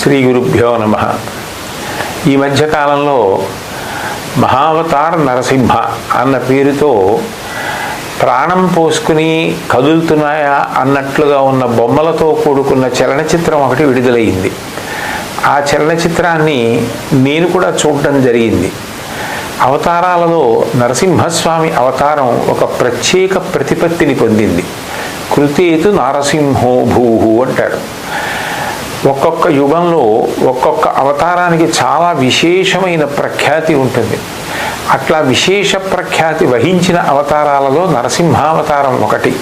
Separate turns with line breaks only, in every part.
శ్రీ గురుభ్యో నమ. ఈ మధ్యకాలంలో మహావతార్ నరసింహ అన్న పేరుతో ప్రాణం పోసుకుని కదులుతున్నాయా అన్నట్లుగా ఉన్న బొమ్మలతో కూడుకున్న చలనచిత్రం ఒకటి విడుదలయ్యింది ఆ చలనచిత్రాన్ని నేను కూడా చూడడం జరిగింది. అవతారాలలో నరసింహస్వామి అవతారం ఒక ప్రత్యేక ప్రతిపత్తిని పొందింది. కృతేతు నారసింహో భూహు అంటాడు ఒక్కొక్క యుగంలో ఒక్కొక్క అవతారానికి చాలా విశేషమైన ప్రఖ్యాతి ఉంటుంది. అట్లా విశేష ప్రఖ్యాతి వహించిన అవతారాలలో నరసింహావతారం ఒకటి.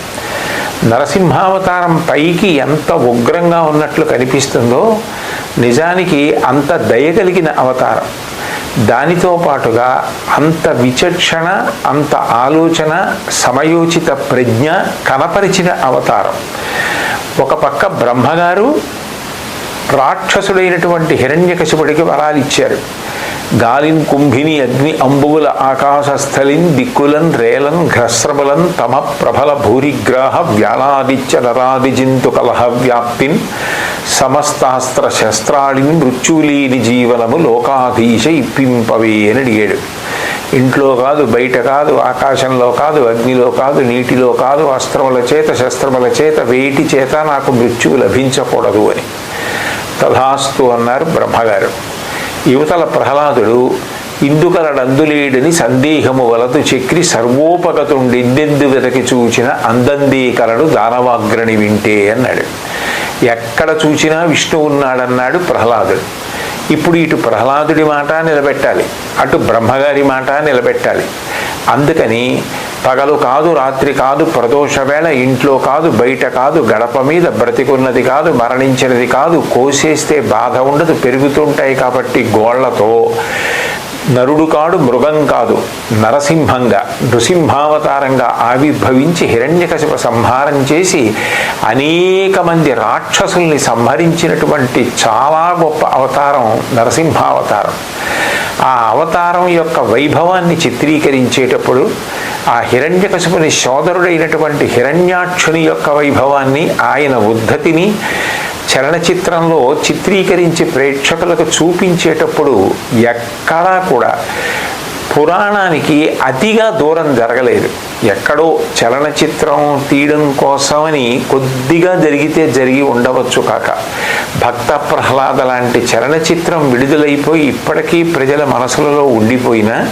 నరసింహావతారం పైకి ఎంత ఉగ్రంగా ఉన్నట్లు కనిపిస్తుందో నిజానికి అంత దయ కలిగిన అవతారం. దానితో పాటుగా అంత విచక్షణ అంత ఆలోచన సమయోచిత ప్రజ్ఞ కనపరిచిన అవతారం. ఒక పక్క బ్రహ్మగారు రాక్షసుడైనటువంటి హిరణ్యకశిపుడికి వరాలు ఇచ్చారు. గాలిన్ కుంభిని అగ్ని అంబువుల ఆకాశస్థలిన్ దిక్కులన్ రేలన్ ఘ్రస్రబలన్ తమ ప్రభల భూరిగ్రాహ వ్యాళాదిత్య నరాదిజింతు కలహ వ్యాప్తిన్ సమస్తాస్త్ర శస్త్రాళిన్ మృత్యులీని జీవనము లోకాధీశ ఇప్పింపవే అని అడిగాడు. ఇంట్లో కాదు బయట కాదు ఆకాశంలో కాదు అగ్నిలో కాదు నీటిలో కాదు అస్త్రముల చేత శస్త్రముల చేత వేటి చేత నాకు మృత్యువు లభించకూడదు అని. తథాస్తు అన్నారు బ్రహ్మగారు. యువతల ప్రహ్లాదుడు ఇందుకలడందులేడని సందేహము వలదు చక్రి సర్వోపగతుండెద్దెందు వెతకి చూచిన అందందీకలడు దానవాగ్రణి వింటే అన్నాడు. ఎక్కడ చూచినా విష్ణు ఉన్నాడన్నాడు ప్రహ్లాదుడు. ఇప్పుడు ఇటు ప్రహ్లాదుడి మాట నిలబెట్టాలి అటు బ్రహ్మగారి మాట నిలబెట్టాలి. అందుకని పగలు కాదు రాత్రి కాదు ప్రదోష వేళ ఇంట్లో కాదు బయట కాదు గడప మీద బ్రతికున్నది కాదు మరణించినది కాదు కోసేస్తే బాధ ఉండదు పెరుగుతుంటాయి కాబట్టి గోళ్ళతో. నరుడు కాడు మృగం కాదు నరసింహంగా నృసింహావతారంగా ఆవిర్భవించి హిరణ్యకశిప సంహారం చేసి అనేక మంది రాక్షసుల్ని సంహరించినటువంటి చాలా గొప్ప అవతారం నరసింహావతారం. ఆ అవతారం యొక్క వైభవాన్ని చిత్రీకరించేటప్పుడు ఆ హిరణ్యకశిపుని సోదరుడైనటువంటి హిరణ్యాక్షుని యొక్క వైభవాన్ని ఆయన ఉద్ధతిని చలనచిత్రంలో చిత్రీకరించి ప్రేక్షకులకు చూపించేటప్పుడు ఎక్కడా కూడా పురాణానికి అతిగా దూరం జరగలేదు. ఎక్కడో చలనచిత్రం తీయడం కోసమని కొద్దిగా జరిగితే జరిగి ఉండవచ్చు కాక. భక్త ప్రహ్లాద లాంటి చలనచిత్రం విడుదలైపోయి ఇప్పటికీ ప్రజల మనసులలో ఉండిపోయినా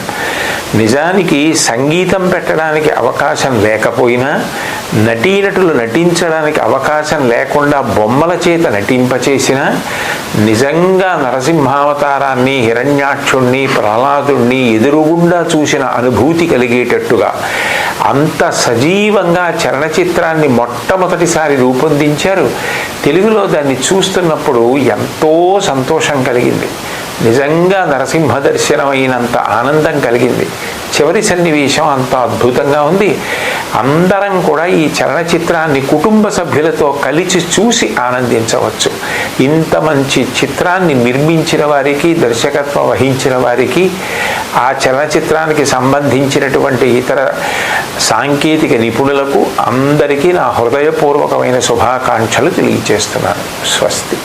నిజానికి సంగీతం పెట్టడానికి అవకాశం లేకపోయినా నటీనటులు నటించడానికి అవకాశం లేకుండా బొమ్మల చేత నటింపచేసిన నిజంగా నరసింహావతారాన్ని హిరణ్యాక్షుణ్ణి ప్రహ్లాదుణ్ణి ఎదురుగుండా చూసిన అనుభూతి కలిగేటట్టుగా అంత సజీవంగా చలనచిత్రాన్ని మొట్టమొదటిసారి రూపొందించారు. తెలుగులో దాన్ని చూస్తున్నప్పుడు ఎంతో సంతోషం కలిగింది. నిజంగా నరసింహ దర్శనం అయినంత ఆనందం కలిగింది. చివరి సన్నివేశం అంత అద్భుతంగా ఉంది. అందరం కూడా ఈ చలనచిత్రాన్ని కుటుంబ సభ్యులతో కలిసి చూసి ఆనందించవచ్చు. ఇంత మంచి చిత్రాన్ని నిర్మించిన వారికి దర్శకత్వం వహించిన వారికి ఆ చలనచిత్రానికి సంబంధించినటువంటి ఇతర సాంకేతిక నిపుణులకు అందరికీ నా హృదయపూర్వకమైన శుభాకాంక్షలు తెలియజేస్తున్నాను. స్వస్తి.